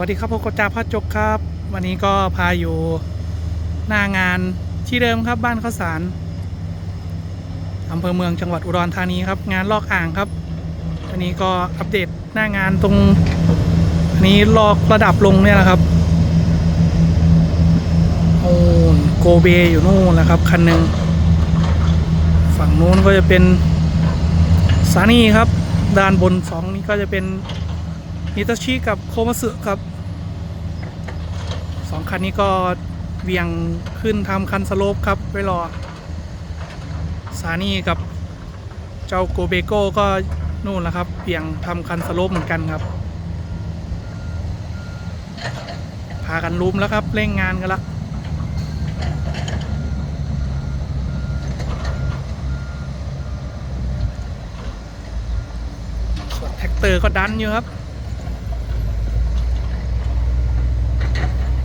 วัสดีครับพบกับจ่าพระจกครับ วันนี้ก็พาอยู่หน้างานที่เดิมครับบ้านข้าวสารอำเภอเมืองจังหวัดอุดรธานีครับ งานลอกอ่างครับวันนี้ก็อัปเดตหน้างานตรงอันนี้ลอกระดับลงเนี่ยแหละครับโอ้นโกเบอยู่นู่นแหละครับคันหนึ่งฝั่งนู้นก็จะเป็นซานี่ครับ ด้านบนสองนี้ก็จะเป็น ฮิตาชิกับโคมาสึครับสองคันนี้ก็เวียงขึ้นทำคันสโลปครับไว้รอซานี่กับเจ้าโกเบโก้ก็นู่นแหละครับเวียงทำคันสโลปเหมือนกันครับ พากันลุมแล้วครับเร่งงานกันละส่วนแท็กเตอร์ก็ดันอยู่ครับ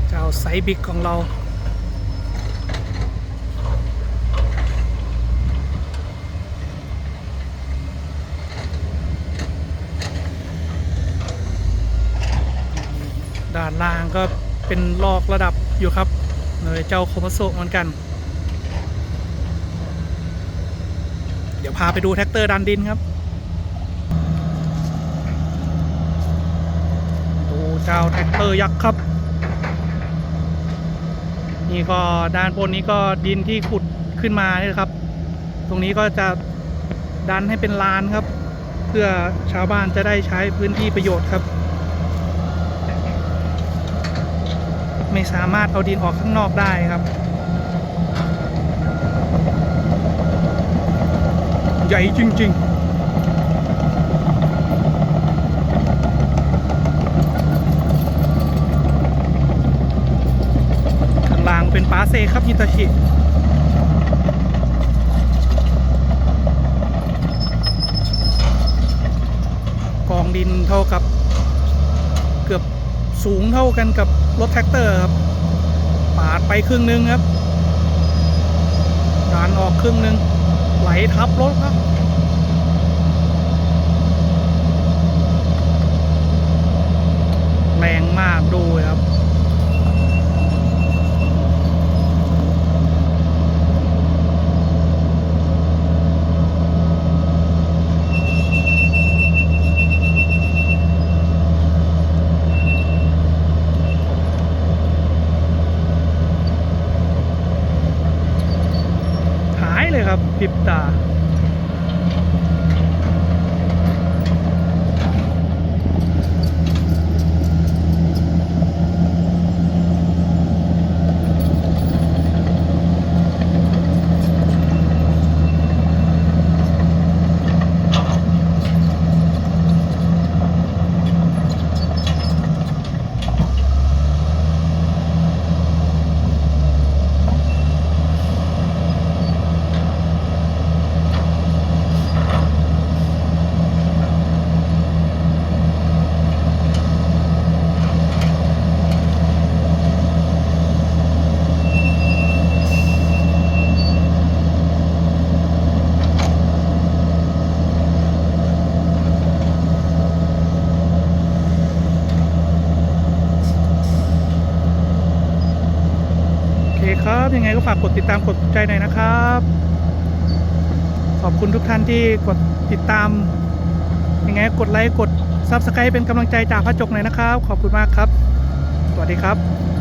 เจ้า ไซบิ๊กของเรา ด้านล่างก็เป็นลอกระดับอยู่ครับเลยเจ้าโคมาโซเหมือนกัน เดี๋ยวพาไปดูแท็กเตอร์ดันดินครับ ดูเจ้าแท็กเตอร์ยักษ์ครับ นี่ก็ด้านบนนี้ก็ดินที่ขุดขึ้นมาเนี่ยครับ ตรงนี้ก็จะดันให้เป็นลานครับ เพื่อชาวบ้านจะได้ใช้พื้นที่ประโยชน์ครับ ไม่สามารถเอาดินออกข้างนอกได้ครับ ใหญ่จริง ๆ ข้างล่าง เป็นปาเซครับฮิตาชิกองดินเท่ากับ เกือบสูงเท่ากันกับรถแท็กเตอร์ครับ ปาดไปครึ่งนึงครับดันออกครึ่งนึงไหลทับรถครับ แรงมากดูเลยครับ หาย เครับ ยังไงก็ฝากกดติดตามกดใจหน่อยนะครับ ขอบคุณทุกท่านที่กดติดตาม ยังไงกดไลค์กดซับสไคร b เป็นกำลังใจจากพระจกหน่อยนะครับ ขอบคุณมากครับ สวัสดีครับ